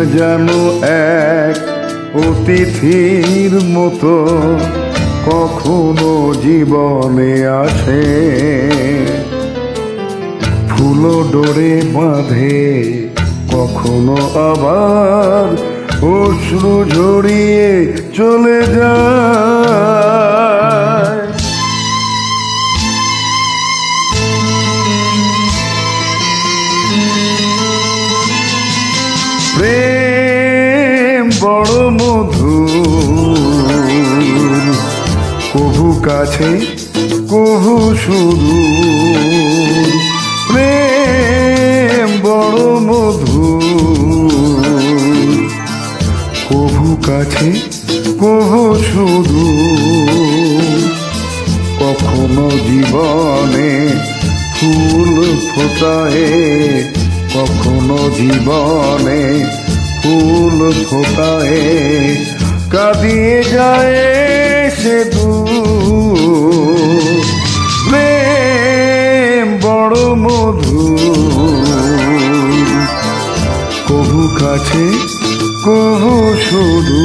যেন এক অতিথির মতো কখনো জীবনে আসে। ফুল ডোরে বাঁধে কখনো আবার, অশ্রু ঝরিয়ে চলে যায়। বড় মধু কভু কাছে, কভু শুধু প্রেম বড় মধু কভু কাছে, কভু শুধু কখনো জীবনে ফুল ফোটায়, কখনো জীবনে ফুল ফোটায় কাঁদিয়ে যায় সে প্রেম বড় মধু কভু কাছে কভু শুধু।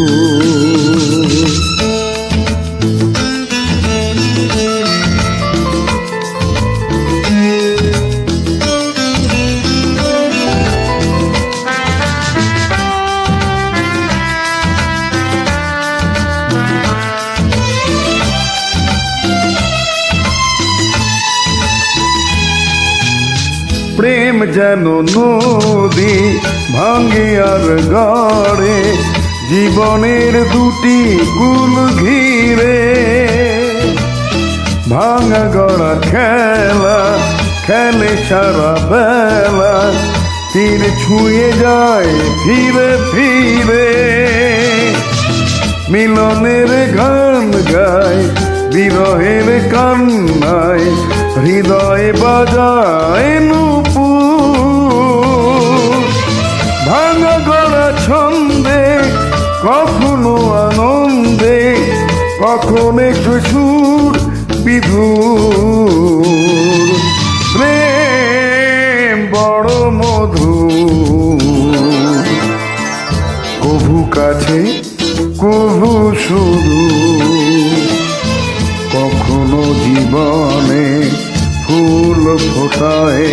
প্রেম যেন নদী ভাঙে আর গড়ে, জীবনের দুটি কুল ঘিরে। ভাঙা গড়া খেলা, খেলে সারা বেলা, তীর ছুঁয়ে যায় ফিরে ফিরে। মিলনের গান গায়, বিরহের কান্নায়, হৃদয় বাজায় নুপুর বিধুর প্রেম বড় মধু কভু কাছে কভু শুধু, কখনো জীবনে ফুল ফোটায়,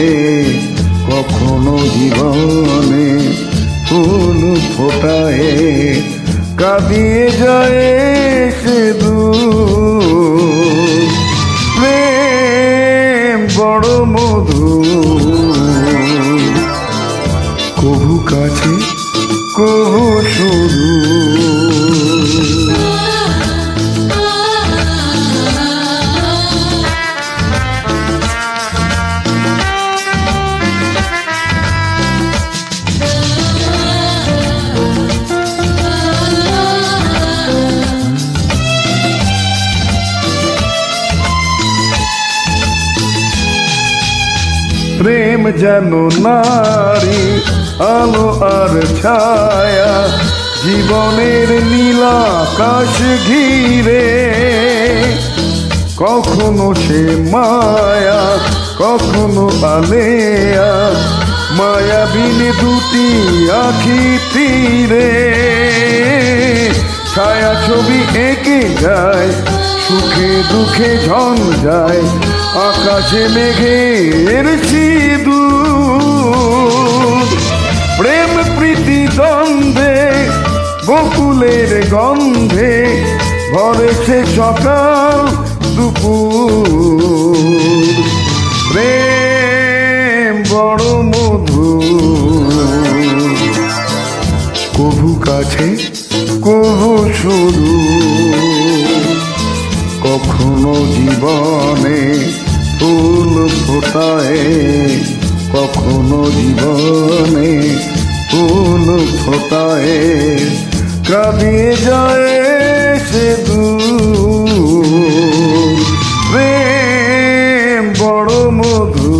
কখনো জীবনে ফুল ফোটায়, কাঁদিয়ে যায় সে দূর। কভু শুধু প্রেম যেন নারী আলো আর ছায়া, জীবনের নীলা নীলাকাশ ঘিরে। কখনো সে মায়া, কখনো আলেয়া, মায়াবিন দুটি আখি তীরে। ছায়া ছবি এঁকে যায়, সুখে দুঃখে ঝন যায়, আকাশে মেঘের সিঁদুর। প্রেম প্রীতি দ্বন্দ্বে বকুলের গন্ধে ভরেছে সকাল দুপুর। প্রেম বড় মধু কভু কাছে কভু শুধু। কখনো জীবনে ফুল ফোটায় কখনো জীবনে ফুল ফোটায়, কাঁদিয়ে যায় সে প্রেম বড় মধু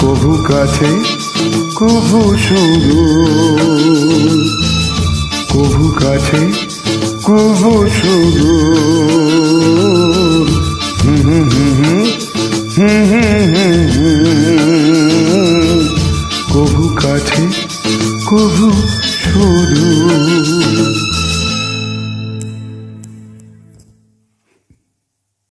কভু কাছে কভু শুধু কভু কাছে কভু শুধু হুম হুম হুম। কভু কাছে কভু শুধু।